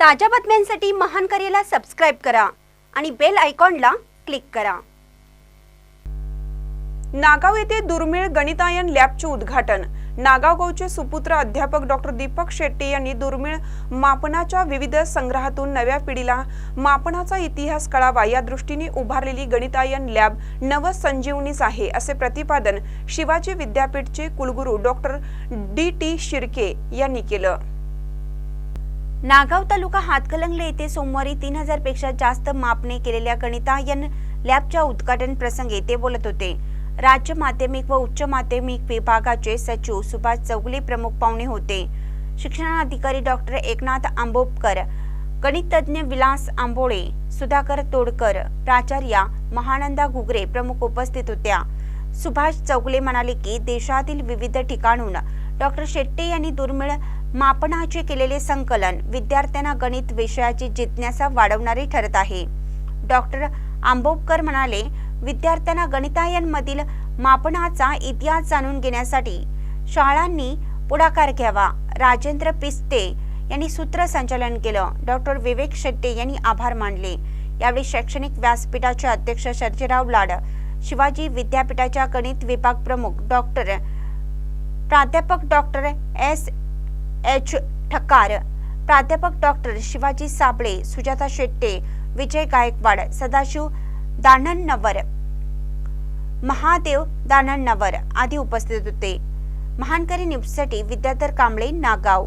ताज्या बातम्यांसाठी महान करेला सबस्क्राईब करा आणि बेल आयकॉनला क्लिक करा. नागाव येथे दुर्मिळ गणितायन लॅबचे उद्घाटन. नागाव गावचे सुपुत्र अध्यापक डॉक्टर दीपक शेट्टी यांनी दुर्मिळ मापनाच्या विविध संग्रहातून नव्या पिढीला मापनाचा इतिहास कळावा या दृष्टीने उभारलेली गणितायन लॅब नव संजीवनीच आहे असे प्रतिपादन शिवाजी विद्यापीठचे कुलगुरू डॉक्टर डी टी शिर्के यांनी केलं. नागाव तालुका हातकलंगले येथे सोमवारी तीन हजारपेक्षा जास्त मापने केलेल्या गणितायन लॅबच्या उद्घाटन प्रसंगी ते बोलत होते. राज्य माध्यमिक व उच्च माध्यमिक विभागाचे सचिव सुभाष चौगुले प्रमुख पाहुणे होते. शिक्षणाधिकारी डॉक्टर एकनाथ आंबोपकर गणितज्ञ विलास आंबोळे सुधाकर तोडकर प्राचार्या महानंदा घुगरे प्रमुख उपस्थित होत्या. सुभाष चौगुले म्हणाले की देशातील विविध ठिकाणून डॉक्टर शेट्टे यांनी दुर्मिळ मापनाचे केलेले संकलन विद्यार्थ्यांना गणित विषयाची जिज्ञासा वाढवणारे ठरत आहे. डॉक्टर आंबोबकर म्हणाले विद्यार्थ्यांना गणितायनमधील मापनाचा इतिहास जाणून घेण्यासाठी शाळांनी पुढाकार घ्यावा. राजेंद्र पिस्ते यांनी सूत्रसंचालन केलं. डॉक्टर विवेक शेट्टे यांनी आभार मानले. यावेळी शैक्षणिक व्यासपीठाचे अध्यक्ष सर्जेराव लाड शिवाजी विद्यापीठाच्या गणित विभाग प्रमुख डॉक्टर प्राध्यापक डॉक्टर एस. एच. ठक्कार. प्राध्यापक डॉक्टर शिवाजी साबळे सुजाता शेट्टे विजय गायकवाड सदाशिव दानण्णवर महादेव दानण्णवर आदी उपस्थित होते. महानकरी न्यूजसाठी विद्याधर कांबळे नागाव.